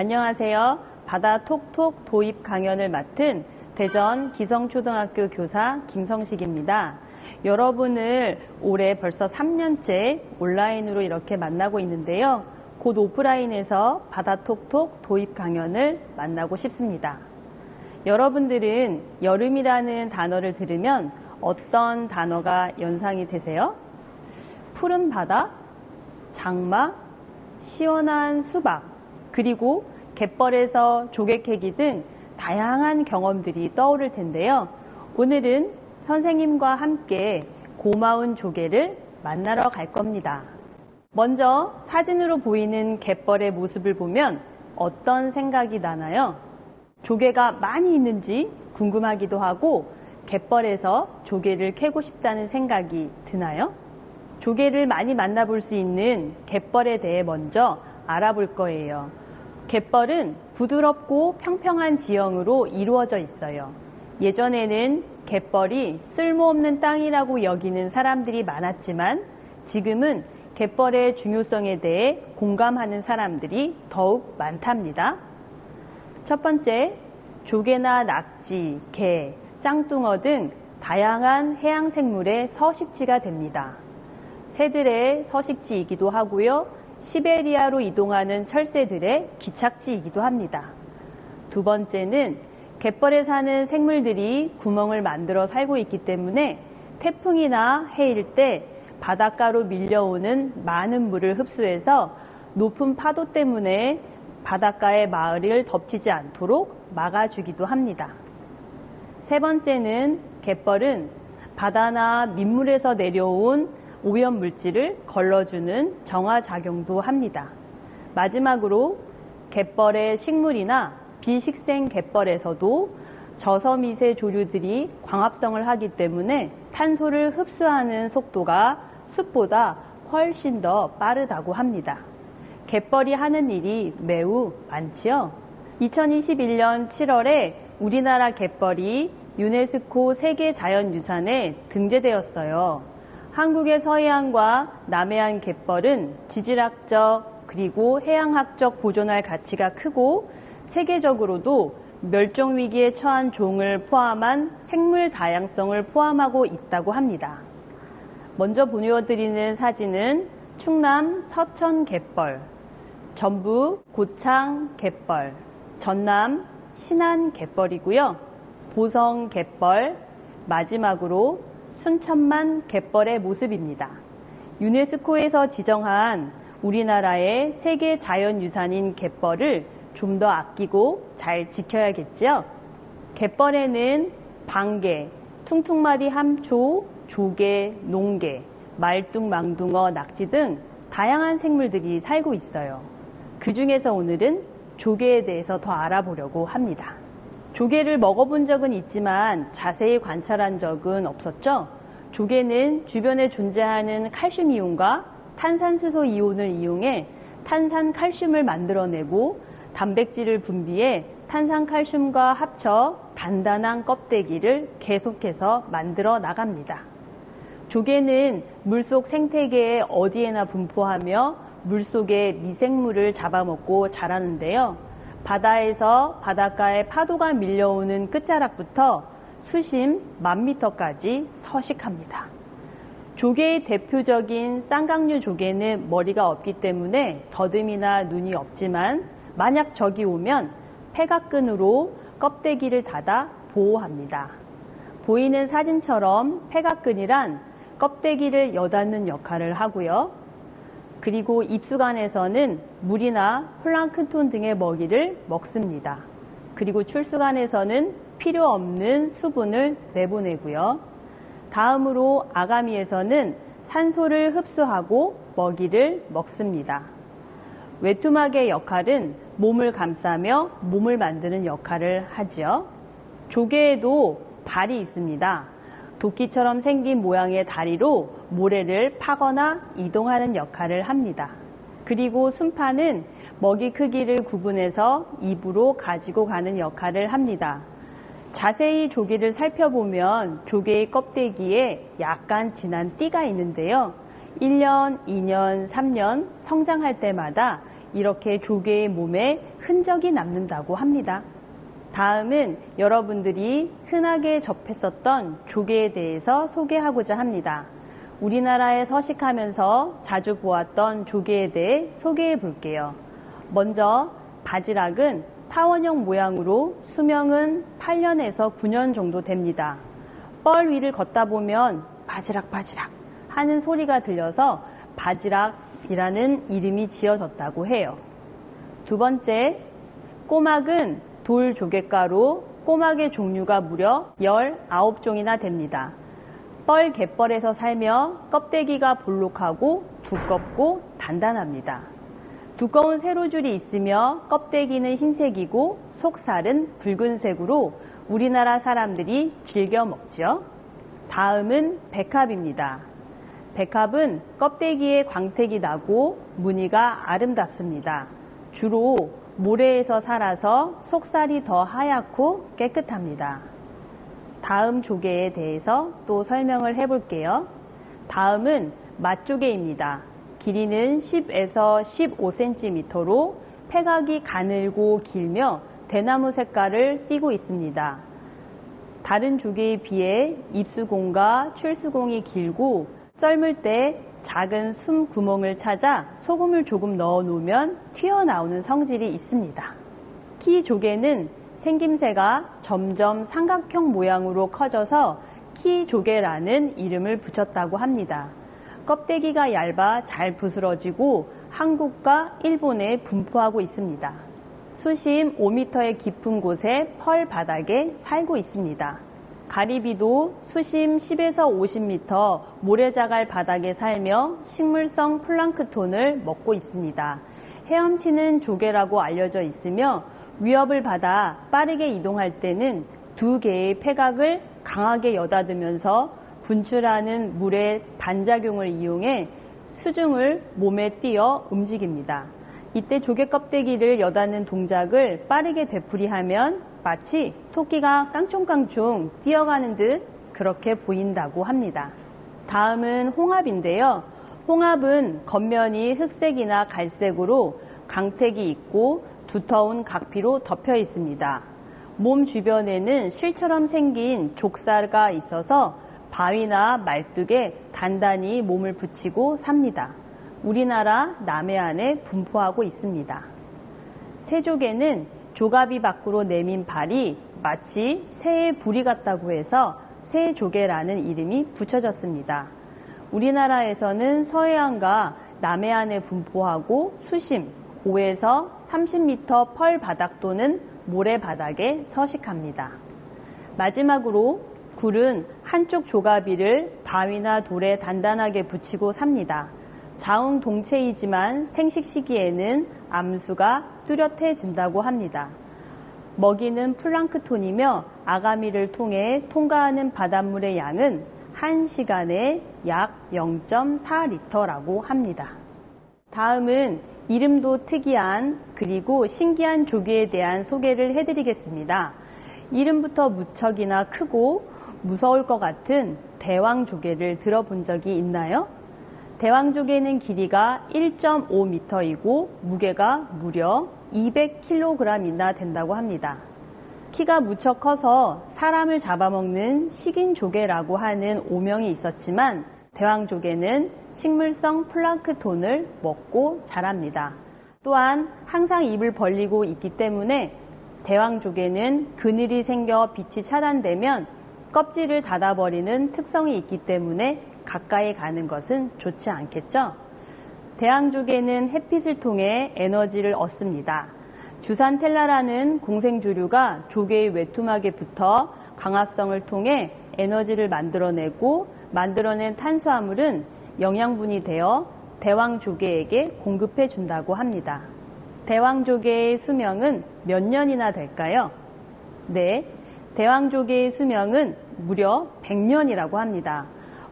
안녕하세요. 바다 톡톡 도입 강연을 맡은 대전 기성초등학교 교사 김성식입니다. 여러분을 올해 벌써 3년째 온라인으로 이렇게 만나고 있는데요. 곧 오프라인에서 바다 톡톡 도입 강연을 만나고 싶습니다. 여러분들은 여름이라는 단어를 들으면 어떤 단어가 연상이 되세요? 푸른 바다, 장마, 시원한 수박, 그리고 갯벌에서 조개 캐기 등 다양한 경험들이 떠오를 텐데요. 오늘은 선생님과 함께 고마운 조개를 만나러 갈 겁니다. 먼저 사진으로 보이는 갯벌의 모습을 보면 어떤 생각이 나나요? 조개가 많이 있는지 궁금하기도 하고 갯벌에서 조개를 캐고 싶다는 생각이 드나요? 조개를 많이 만나볼 수 있는 갯벌에 대해 먼저 알아볼 거예요. 갯벌은 부드럽고 평평한 지형으로 이루어져 있어요. 예전에는 갯벌이 쓸모없는 땅이라고 여기는 사람들이 많았지만 지금은 갯벌의 중요성에 대해 공감하는 사람들이 더욱 많답니다. 첫 번째, 조개나 낙지, 게, 짱뚱어 등 다양한 해양 생물의 서식지가 됩니다. 새들의 서식지이기도 하고요. 시베리아로 이동하는 철새들의 기착지이기도 합니다. 두 번째는 갯벌에 사는 생물들이 구멍을 만들어 살고 있기 때문에 태풍이나 해일 때 바닷가로 밀려오는 많은 물을 흡수해서 높은 파도 때문에 바닷가의 마을을 덮치지 않도록 막아주기도 합니다. 세 번째는 갯벌은 바다나 민물에서 내려온 오염 물질을 걸러주는 정화 작용도 합니다. 마지막으로 갯벌의 식물이나 비식생 갯벌에서도 저섬이세 조류들이 광합성을 하기 때문에 탄소를 흡수하는 속도가 숲보다 훨씬 더 빠르다고 합니다. 갯벌이 하는 일이 매우 많지요. 2021년 7월에 우리나라 갯벌이 유네스코 세계자연유산에 등재되었어요. 한국의 서해안과 남해안 갯벌은 지질학적 그리고 해양학적 보존할 가치가 크고 세계적으로도 멸종 위기에 처한 종을 포함한 생물 다양성을 포함하고 있다고 합니다. 먼저 보여드리는 사진은 충남 서천 갯벌, 전북 고창 갯벌, 전남 신안 갯벌이고요. 보성 갯벌, 마지막으로 순천만 갯벌의 모습입니다. 유네스코에서 지정한 우리나라의 세계 자연유산인 갯벌을 좀 더 아끼고 잘 지켜야겠죠? 갯벌에는 방개, 퉁퉁마리 함초, 조개, 농개, 말뚝망둥어, 낙지 등 다양한 생물들이 살고 있어요. 그 중에서 오늘은 조개에 대해서 더 알아보려고 합니다. 조개를 먹어본 적은 있지만 자세히 관찰한 적은 없었죠? 조개는 주변에 존재하는 칼슘 이온과 탄산수소 이온을 이용해 탄산 칼슘을 만들어내고 단백질을 분비해 탄산 칼슘과 합쳐 단단한 껍데기를 계속해서 만들어 나갑니다. 조개는 물속 생태계에 어디에나 분포하며 물속의 미생물을 잡아먹고 자라는데요. 바다에서 바닷가에 파도가 밀려오는 끝자락부터 수심 만 미터까지 서식합니다. 조개의 대표적인 쌍각류 조개는 머리가 없기 때문에 더듬이나 눈이 없지만 만약 적이 오면 폐각근으로 껍데기를 닫아 보호합니다. 보이는 사진처럼 폐각근이란 껍데기를 여닫는 역할을 하고요. 그리고 입수관에서는 물이나 플랑크톤 등의 먹이를 먹습니다. 그리고 출수관에서는 필요 없는 수분을 내보내고요. 다음으로 아가미에서는 산소를 흡수하고 먹이를 먹습니다. 외투막의 역할은 몸을 감싸며 몸을 만드는 역할을 하지요. 조개에도 발이 있습니다. 도끼처럼 생긴 모양의 다리로 모래를 파거나 이동하는 역할을 합니다. 그리고 순파는 먹이 크기를 구분해서 입으로 가지고 가는 역할을 합니다. 자세히 조개를 살펴보면 조개의 껍데기에 약간 진한 띠가 있는데요. 1년, 2년, 3년 성장할 때마다 이렇게 조개의 몸에 흔적이 남는다고 합니다. 다음은 여러분들이 흔하게 접했었던 조개에 대해서 소개하고자 합니다. 우리나라에 서식하면서 자주 보았던 조개에 대해 소개해 볼게요. 먼저 바지락은 타원형 모양으로 수명은 8년에서 9년 정도 됩니다. 뻘 위를 걷다 보면 바지락 바지락 하는 소리가 들려서 바지락이라는 이름이 지어졌다고 해요. 두 번째, 꼬막은 돌 조개가루, 꼬막의 종류가 무려 19종이나 됩니다. 뻘 갯벌에서 살며 껍데기가 볼록하고 두껍고 단단합니다. 두꺼운 세로줄이 있으며 껍데기는 흰색이고 속살은 붉은색으로 우리나라 사람들이 즐겨 먹죠. 다음은 백합입니다. 백합은 껍데기에 광택이 나고 무늬가 아름답습니다. 주로 모래에서 살아서 속살이 더 하얗고 깨끗합니다. 다음 조개에 대해서 또 설명을 해볼게요. 다음은 맛조개입니다. 길이는 10에서 15cm로 폐각이 가늘고 길며 대나무 색깔을 띠고 있습니다. 다른 조개에 비해 입수공과 출수공이 길고 썰물 때 작은 숨 구멍을 찾아 소금을 조금 넣어 놓으면 튀어나오는 성질이 있습니다. 키 조개는 생김새가 점점 삼각형 모양으로 커져서 키 조개라는 이름을 붙였다고 합니다. 껍데기가 얇아 잘 부스러지고 한국과 일본에 분포하고 있습니다. 수심 5m의 깊은 곳에 펄 바닥에 살고 있습니다. 가리비도 수심 10에서 50m 모래자갈 바닥에 살며 식물성 플랑크톤을 먹고 있습니다. 헤엄치는 조개라고 알려져 있으며 위협을 받아 빠르게 이동할 때는 두 개의 폐각을 강하게 여닫으면서 분출하는 물의 반작용을 이용해 수중을 몸에 띄어 움직입니다. 이때 조개 껍데기를 여닫는 동작을 빠르게 되풀이하면 마치 토끼가 깡총깡총 뛰어가는 듯 그렇게 보인다고 합니다. 다음은 홍합인데요. 홍합은 겉면이 흑색이나 갈색으로 강택이 있고 두터운 각피로 덮여 있습니다. 몸 주변에는 실처럼 생긴 족사가 있어서 바위나 말뚝에 단단히 몸을 붙이고 삽니다. 우리나라 남해안에 분포하고 있습니다. 새조개는 조가비 밖으로 내민 발이 마치 새의 부리 같다고 해서 새조개라는 이름이 붙여졌습니다. 우리나라에서는 서해안과 남해안에 분포하고 수심 5에서 30m 펄 바닥 또는 모래 바닥에 서식합니다. 마지막으로 굴은 한쪽 조가비를 바위나 돌에 단단하게 붙이고 삽니다. 자웅 동체이지만 생식 시기에는 암수가 뚜렷해진다고 합니다. 먹이는 플랑크톤이며 아가미를 통해 통과하는 바닷물의 양은 1시간에 약 0.4리터라고 합니다. 다음은 이름도 특이한 그리고 신기한 조개에 대한 소개를 해드리겠습니다. 이름부터 무척이나 크고 무서울 것 같은 대왕 조개를 들어본 적이 있나요? 대왕조개는 길이가 1.5m이고 무게가 무려 200kg이나 된다고 합니다. 키가 무척 커서 사람을 잡아먹는 식인조개라고 하는 오명이 있었지만 대왕조개는 식물성 플랑크톤을 먹고 자랍니다. 또한 항상 입을 벌리고 있기 때문에 대왕조개는 그늘이 생겨 빛이 차단되면 껍질을 닫아버리는 특성이 있기 때문에 가까이 가는 것은 좋지 않겠죠? 대왕조개는 햇빛을 통해 에너지를 얻습니다. 주산텔라라는 공생주류가 조개의 외투막에 붙어 광합성을 통해 에너지를 만들어내고 만들어낸 탄수화물은 영양분이 되어 대왕조개에게 공급해 준다고 합니다. 대왕조개의 수명은 몇 년이나 될까요? 네, 대왕조개의 수명은 무려 100년이라고 합니다.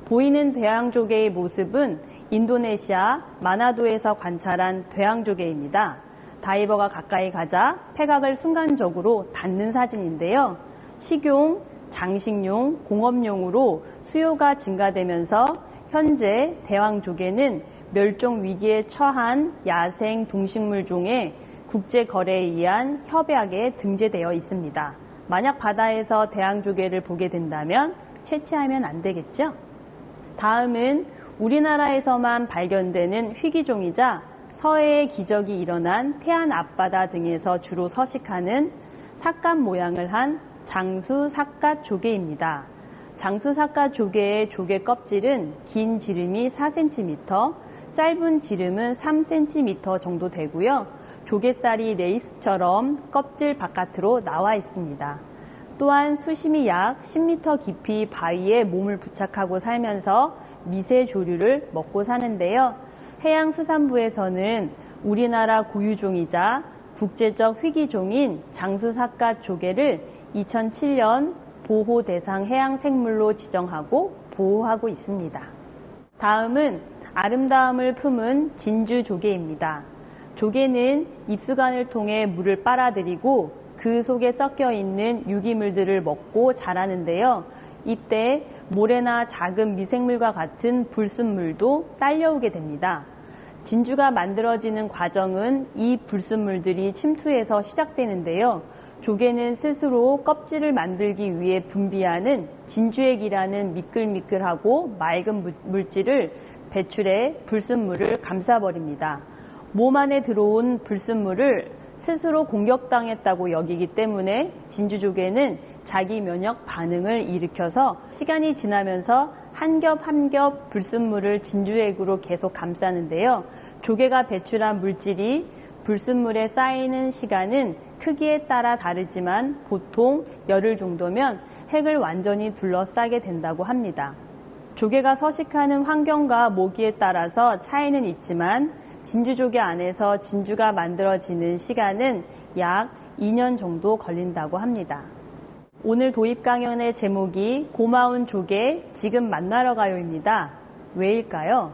보이는 대왕조개의 모습은 인도네시아 마나도에서 관찰한 대왕조개입니다. 다이버가 가까이 가자 폐각을 순간적으로 닫는 사진인데요. 식용, 장식용, 공업용으로 수요가 증가되면서 현재 대왕조개는 멸종 위기에 처한 야생 동식물 종의 국제 거래에 의한 협약에 등재되어 있습니다. 만약 바다에서 대왕조개를 보게 된다면 채취하면 안 되겠죠? 다음은 우리나라에서만 발견되는 희귀종이자 서해의 기적이 일어난 태안 앞바다 등에서 주로 서식하는 삭갓 모양을 한 장수 삭갓 조개입니다. 장수 삭갓 조개의 조개 껍질은 긴 지름이 4cm, 짧은 지름은 3cm 정도 되고요. 조개살이 레이스처럼 껍질 바깥으로 나와 있습니다. 또한 수심이 약 10m 깊이 바위에 몸을 부착하고 살면서 미세 조류를 먹고 사는데요. 해양수산부에서는 우리나라 고유종이자 국제적 희귀종인 장수삭갓 조개를 2007년 보호 대상 해양 생물로 지정하고 보호하고 있습니다. 다음은 아름다움을 품은 진주 조개입니다. 조개는 입수관을 통해 물을 빨아들이고 그 속에 섞여 있는 유기물들을 먹고 자라는데요. 이때 모래나 작은 미생물과 같은 불순물도 딸려오게 됩니다. 진주가 만들어지는 과정은 이 불순물들이 침투해서 시작되는데요. 조개는 스스로 껍질을 만들기 위해 분비하는 진주액이라는 미끌미끌하고 맑은 물질을 배출해 불순물을 감싸버립니다. 몸 안에 들어온 불순물을 스스로 공격당했다고 여기기 때문에 진주조개는 자기 면역 반응을 일으켜서 시간이 지나면서 한 겹 한 겹 불순물을 진주액으로 계속 감싸는데요. 조개가 배출한 물질이 불순물에 쌓이는 시간은 크기에 따라 다르지만 보통 열흘 정도면 핵을 완전히 둘러싸게 된다고 합니다. 조개가 서식하는 환경과 모기에 따라서 차이는 있지만 진주조개 안에서 진주가 만들어지는 시간은 약 2년 정도 걸린다고 합니다. 오늘 도입 강연의 제목이 고마운 조개 지금 만나러 가요입니다. 왜일까요?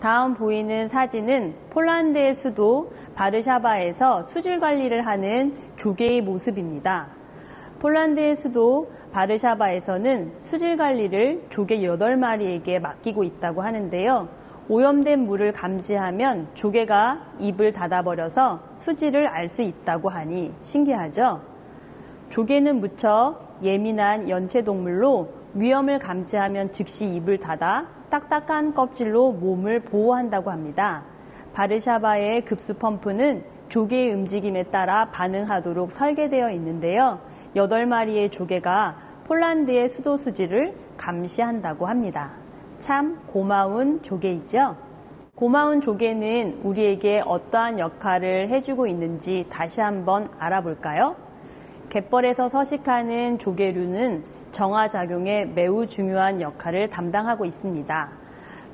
다음 보이는 사진은 폴란드의 수도 바르샤바에서 수질 관리를 하는 조개의 모습입니다. 폴란드의 수도 바르샤바에서는 수질 관리를 조개 8마리에게 맡기고 있다고 하는데요. 오염된 물을 감지하면 조개가 입을 닫아버려서 수질을 알 수 있다고 하니 신기하죠? 조개는 무척 예민한 연체동물로 위험을 감지하면 즉시 입을 닫아 딱딱한 껍질로 몸을 보호한다고 합니다. 바르샤바의 급수 펌프는 조개의 움직임에 따라 반응하도록 설계되어 있는데요. 8마리의 조개가 폴란드의 수도 수지를 감시한다고 합니다. 참 고마운 조개이죠? 고마운 조개는 우리에게 어떠한 역할을 해주고 있는지 다시 한번 알아볼까요? 갯벌에서 서식하는 조개류는 정화작용에 매우 중요한 역할을 담당하고 있습니다.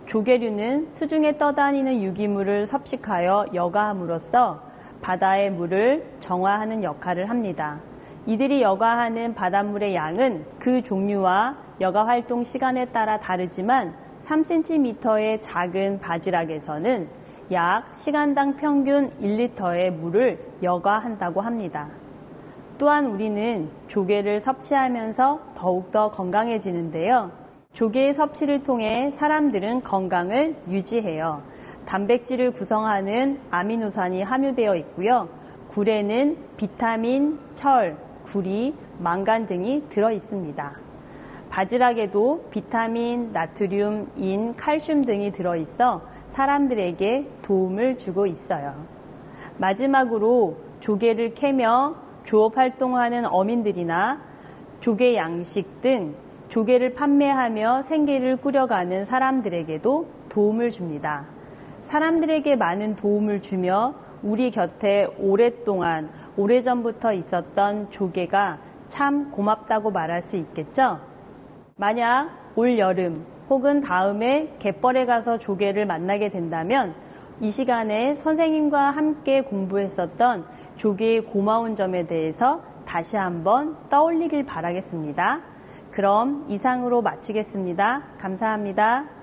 조개류는 수중에 떠다니는 유기물을 섭식하여 여과함으로써 바다의 물을 정화하는 역할을 합니다. 이들이 여과하는 바닷물의 양은 그 종류와 여가 활동 시간에 따라 다르지만 3cm의 작은 바지락에서는 약 시간당 평균 1리터의 물을 여과한다고 합니다. 또한 우리는 조개를 섭취하면서 더욱더 건강해지는데요. 조개의 섭취를 통해 사람들은 건강을 유지해요. 단백질을 구성하는 아미노산이 함유되어 있고요. 굴에는 비타민, 철, 구리, 망간 등이 들어 있습니다. 바지락에도 비타민, 나트륨, 인, 칼슘 등이 들어 있어 사람들에게 도움을 주고 있어요. 마지막으로 조개를 캐며 조업 활동하는 어민들이나 조개 양식 등 조개를 판매하며 생계를 꾸려가는 사람들에게도 도움을 줍니다. 사람들에게 많은 도움을 주며 우리 곁에 오랫동안 오래전부터 있었던 조개가 참 고맙다고 말할 수 있겠죠? 만약 올 여름 혹은 다음에 갯벌에 가서 조개를 만나게 된다면 이 시간에 선생님과 함께 공부했었던 조개의 고마운 점에 대해서 다시 한번 떠올리길 바라겠습니다. 그럼 이상으로 마치겠습니다. 감사합니다.